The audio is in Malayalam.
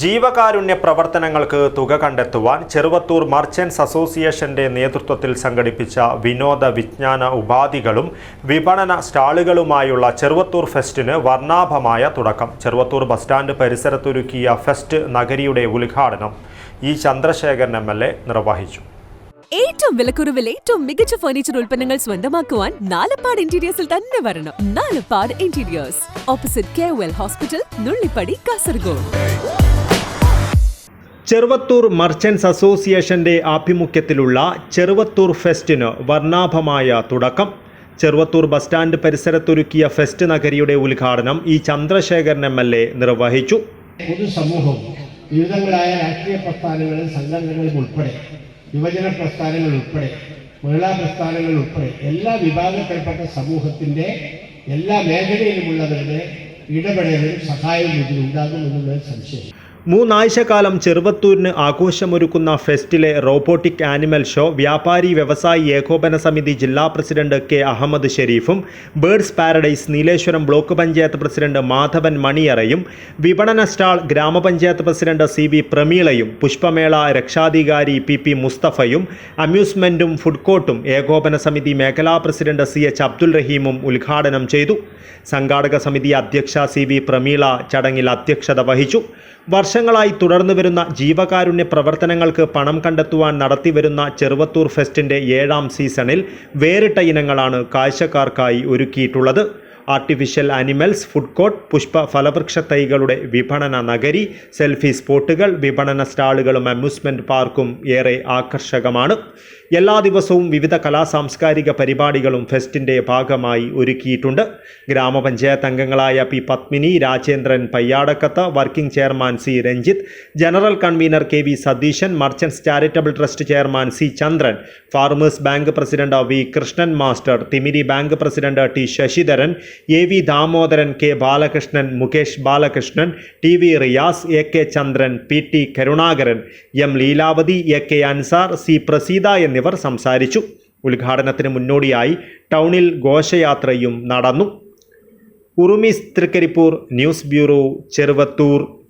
ജീവകാരുണ്യ പ്രവർത്തനങ്ങൾക്ക് തുക കണ്ടെത്തുവാൻ ചെറുവത്തൂർ മർച്ചൻസ് അസോസിയേഷന്റെ നേതൃത്വത്തിൽ സംഘടിപ്പിച്ച വിനോദ വിജ്ഞാന ഉപാധികളും വിപണന സ്റ്റാളുകളുമായുള്ള ചെറുവത്തൂർ ഫെസ്റ്റിന് വർണാഭമായ തുടക്കം. ചെറുവത്തൂർ ബസ് സ്റ്റാൻഡ് പരിസരത്തൊരുക്കിയ ഫെസ്റ്റ് നഗരിയുടെ ഉദ്ഘാടനം E Chandrasekharan M L A നിർവഹിച്ചു. ഏറ്റവും വിലക്കുറവിൽ ഏറ്റവും മികച്ച ഫർണിച്ചർ ഉൽപ്പന്നങ്ങൾ സ്വന്തമാക്കുവാൻ നാലപ്പാട് ഇന്റീരിയേഴ്സിൽ തന്നെ വരണം. Nalapad interiors opposite K hospital Nullippady Kasaragod Cheruvathur merchants അസോസിയേഷന്റെ ആഭിമുഖ്യത്തിലുള്ള ചെറുവത്തൂർ ഫെസ്റ്റിന് വർണാഭമായ തുടക്കം. ചെറുവത്തൂർ ബസ് സ്റ്റാൻഡ് പരിസരത്തൊരുക്കിയ ഫെസ്റ്റ് നഗരിയുടെ ഉദ്ഘാടനം E Chandrasekharan M L A നിർവഹിച്ചു. പൊതുസമൂഹവും വിവിധങ്ങളായ രാഷ്ട്രീയ പ്രസ്ഥാനങ്ങളും സംഘടനകളും ഉൾപ്പെടെ യുവജന പ്രസ്ഥാനങ്ങൾ ഉൾപ്പെടെ മഹിളാ പ്രസ്ഥാനങ്ങൾ ഉൾപ്പെടെ എല്ലാ വിഭാഗത്തിൽപ്പെട്ട സമൂഹത്തിന്റെ എല്ലാ മേഖലയിലുമുള്ളവരുടെ ഇടപെടലും സഹായവും ഇതിലുണ്ടാകും എന്നുള്ളത് സംശയം മൂന്നാഴ്ചക്കാലം ചെറുവത്തൂരിന് ആഘോഷമൊരുക്കുന്ന ഫെസ്റ്റിലെ റോബോട്ടിക് ആനിമൽ ഷോ വ്യാപാരി വ്യവസായി ഏകോപന സമിതി ജില്ലാ president K Ahmed ഷെരീഫും birds paradise Nileshwaram block panchayat president Madhavan മണിയറയും വിപണന സ്റ്റാൾ ഗ്രാമപഞ്ചായത്ത് പ്രസിഡന്റ് സി വി പ്രമീളയും പുഷ്പമേള രക്ഷാധികാരി പി പി മുസ്തഫയും അമ്യൂസ്മെന്റും ഫുഡ് കോർട്ടും ഏകോപന സമിതി മേഖലാ പ്രസിഡന്റ് സി എച്ച് അബ്ദുൽ റഹീമും ഉദ്ഘാടനം ചെയ്തു. സംഘാടക സമിതി അധ്യക്ഷ സി വി പ്രമീള ചടങ്ങിൽ അധ്യക്ഷത വഹിച്ചു. വർഷങ്ങളായി തുടർന്നു വരുന്ന ജീവകാരുണ്യ പ്രവർത്തനങ്ങൾക്ക് പണം കണ്ടെത്തുവാൻ നടത്തിവരുന്ന ചെറുവത്തൂർ ഫെസ്റ്റിന്റെ ഏഴാം സീസണിൽ വേറിട്ട ഇനങ്ങളാണ് കാഴ്ചക്കാർക്കായി ഒരുക്കിയിട്ടുള്ളത്. ആർട്ടിഫിഷ്യൽ ആനിമൽസ് ഫുഡ് കോർട്ട് പുഷ്പ ഫലവൃക്ഷ തൈകളുടെ വിപണന നഗരി സെൽഫി സ്പോട്ടുകൾ വിപണന സ്റ്റാളുകളും അമ്യൂസ്മെന്റ് പാർക്കും ഏറെ ആകർഷകമാണ്. എല്ലാ ദിവസവും വിവിധ കലാ സാംസ്കാരിക പരിപാടികളും ഫെസ്റ്റിന്റെ ഭാഗമായി ഒരുക്കിയിട്ടുണ്ട്. ഗ്രാമപഞ്ചായത്ത് അംഗങ്ങളായ P Padmini Rajendran Payyadakkath working chairman C Ranjith general convener K V Satheesan merchants charitable trust chairman C Chandran farmers bank president V Krishnan master Thimiri bank president T Sasidharan A V Damodaran K Balakrishnan Mukesh Balakrishnan T V Riyas A K Chandran P T Karunakaran M Leelavathi A K Ansar C Praseetha എന്നിവർ സംസാരിച്ചു. ഉദ്ഘാടനത്തിന് മുന്നോടിയായി ടൗണിൽ ഘോഷയാത്രയും നടന്നു. ഉറുമിസ് തൃക്കരിപ്പൂർ ന്യൂസ് ബ്യൂറോ ചെറുവത്തൂർ.